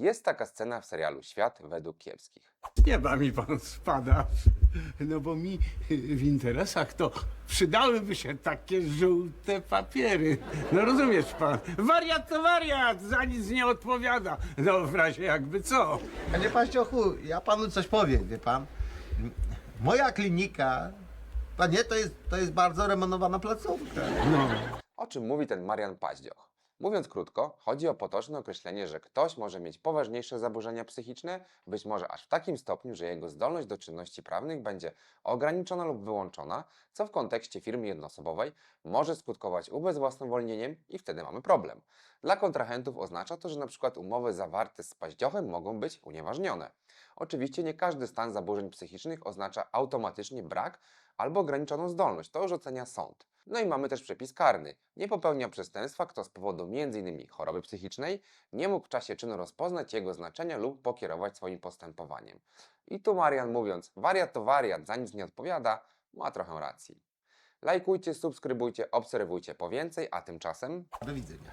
Jest taka scena w serialu Świat według kiepskich. Nieba mi pan spada, no bo mi w interesach to przydałyby się takie żółte papiery. No rozumiesz pan, wariat to wariat, za nic nie odpowiada. No w razie jakby co. Panie Paździochu, ja panu coś powiem, wie pan. Moja klinika, panie, to jest, to jest bardzo remontowana placówka. No, O czym mówi ten Marian Paździoch? Mówiąc krótko, chodzi o potoczne określenie, że ktoś może mieć poważniejsze zaburzenia psychiczne, być może aż w takim stopniu, że jego zdolność do czynności prawnych będzie ograniczona lub wyłączona, co w kontekście firmy jednoosobowej może skutkować ubezwłasnowolnieniem i wtedy mamy problem. Dla kontrahentów oznacza to, że przykład umowy zawarte z paździochem mogą być unieważnione. Oczywiście nie każdy stan zaburzeń psychicznych oznacza automatycznie brak albo ograniczoną zdolność, to już ocenia sąd. No i mamy też przepis karny. Nie popełnia przestępstwa, kto z powodu m.in. choroby psychicznej nie mógł w czasie czynu rozpoznać jego znaczenia lub pokierować swoim postępowaniem. I tu Marian mówiąc, wariat to wariat, za nic nie odpowiada, ma trochę racji. Lajkujcie, subskrybujcie, obserwujcie po więcej, a tymczasem Do widzenia.